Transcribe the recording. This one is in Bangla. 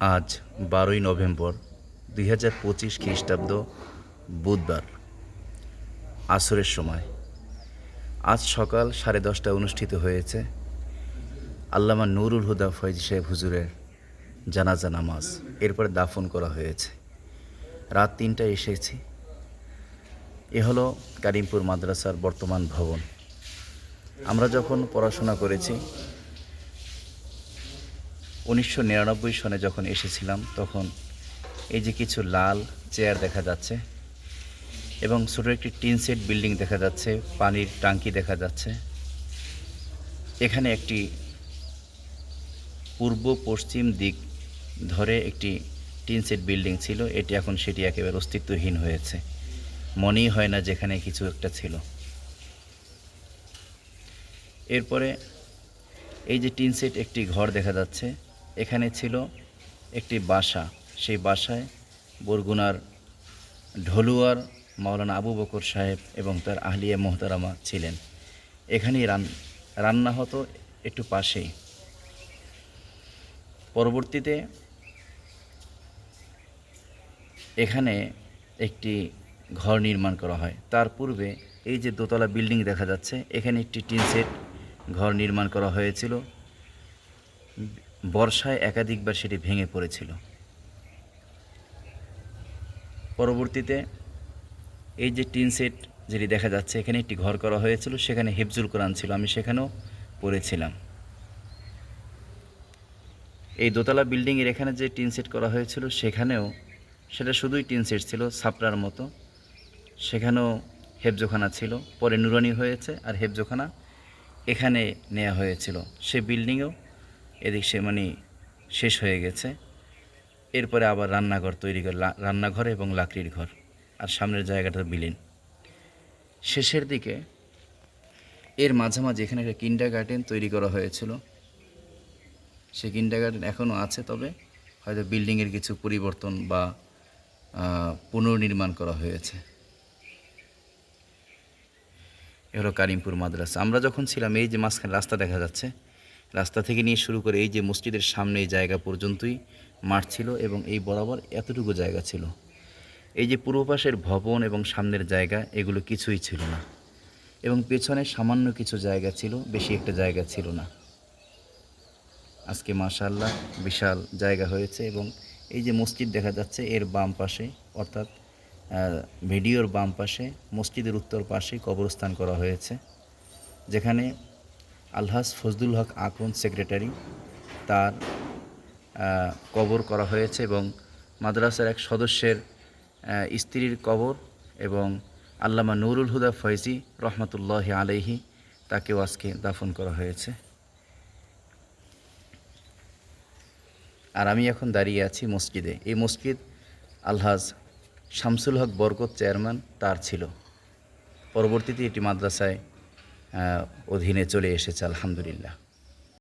আজ বারোই নভেম্বর দুই হাজার পঁচিশ খ্রিস্টাব্দ বুধবার, আসরের সময়। আজ সকাল সাড়ে দশটা অনুষ্ঠিত হয়েছে আল্লামা নুরুল হুদা ফয়জ সাহেব হুজুরের জানাজা নামাজ। এরপরে দাফন করা হয়েছে। রাত তিনটায় এসেছি। এ হলো কারিমপুর মাদ্রাসার বর্তমান ভবন। আমরা যখন পড়াশোনা করেছি উনিশশো নিরানব্বই সনে যখন এসেছিলাম, তখন এই যে কিছু লাল চেয়ার দেখা যাচ্ছে এবং ছোটো একটি টিন সেট বিল্ডিং দেখা যাচ্ছে, পানির টাঙ্কি দেখা যাচ্ছে। এখানে একটি পূর্ব পশ্চিম দিক ধরে একটি টিন সেট বিল্ডিং ছিল, এটি এখন সেটি একেবারে অস্তিত্বহীন হয়েছে। মনেই হয় না যেখানে কিছু একটা ছিল। এরপরে এই যে টিন সেট একটি ঘর দেখা যাচ্ছে এখানে ছিল একটি বাসা। সেই বাসায় বরগুনার ঢলুয়ার মাওলানা আবু বকর সাহেব এবং তার আহলিয়া মোহতারামা ছিলেন। এখানেই রান, রান্না হতো একটু পাশেই। পরবর্তীতে এখানে একটি ঘর নির্মাণ করা হয়। তার পূর্বে এই যে দোতলা বিল্ডিং দেখা যাচ্ছে, এখানে একটি টিন সেট ঘর নির্মাণ করা হয়েছিল। বর্ষায় একাধিকবার সেটি ভেঙে পড়েছিল। পরবর্তীতে এই যে টিন সেট যেটি দেখা যাচ্ছে, এখানে একটি ঘর করা হয়েছিল, সেখানে হেফজুল কোরআন ছিল, আমি সেখানেও পড়েছিলাম। এই দোতলা বিল্ডিংয়ের এখানে যে টিন সেট করা হয়েছিল, সেখানেও সেটা শুধুই টিন সেট ছিল, ছাপড়ার মতো। সেখানেও হেফজোখানা ছিল, পরে নুরানি হয়েছে আর হেফজোখানা এখানে নেওয়া হয়েছিল। সে বিল্ডিংয়েও এদিক সে মানে শেষ হয়ে গেছে। এরপরে আবার রান্নাঘর তৈরি করে রান্নাঘর এবং লাকড়ির ঘর আর সামনের জায়গাটা বিলীন। শেষের দিকে এর মাঝামাঝি এখানে একটা কিন্ডার গার্ডেন তৈরি করা হয়েছিল। সেই কিন্ডার গার্ডেন এখনও আছে, তবে হয়তো বিল্ডিংয়ের কিছু পরিবর্তন বা পুনর্নির্মাণ করা হয়েছে। এ হলো কারিমপুর মাদ্রাসা। আমরা যখন ছিলাম, এই যে মাঝখানে রাস্তা দেখা যাচ্ছে রাস্তা থেকে নিয়ে শুরু করে এই যে মসজিদের সামনে এই জায়গা পর্যন্তই মাঠ ছিল এবং এই বরাবর এতটুকু জায়গা ছিল। এই যে পূর্ব পাশের ভবন এবং সামনের জায়গা, এগুলো কিছুই ছিল না। এবং পেছনে সামান্য কিছু জায়গা ছিল, বেশি একটা জায়গা ছিল না। আজকে মাশাল্লাহ বিশাল জায়গা হয়েছে এবং এই যে মসজিদ দেখা যাচ্ছে, এর বাম পাশে, অর্থাৎ ভিডিওর বাম পাশে মসজিদের উত্তর পাশে কবরস্থান করা হয়েছে। যেখানে আলহাজ ফজলুল হক আকন সেক্রেটারি। তার কবর করা হয়েছে এবং মাদ্রাসার এক সদস্যের স্ত্রীর কবর এবং আল্লামা নুরুল হুদা ফয়জি রহমতুল্লাহ আলাইহি তাকেও আজকে দাফন করা হয়েছে। আর আমি এখন দাঁড়িয়ে আছি মসজিদে। এই মসজিদ আলহাজ শামসুল হক বরকত চেয়ারম্যান তার ছিল। পরবর্তীতে এটি মাদ্রাসায় অধীনে চলে এসেছে আলহামদুলিল্লাহ।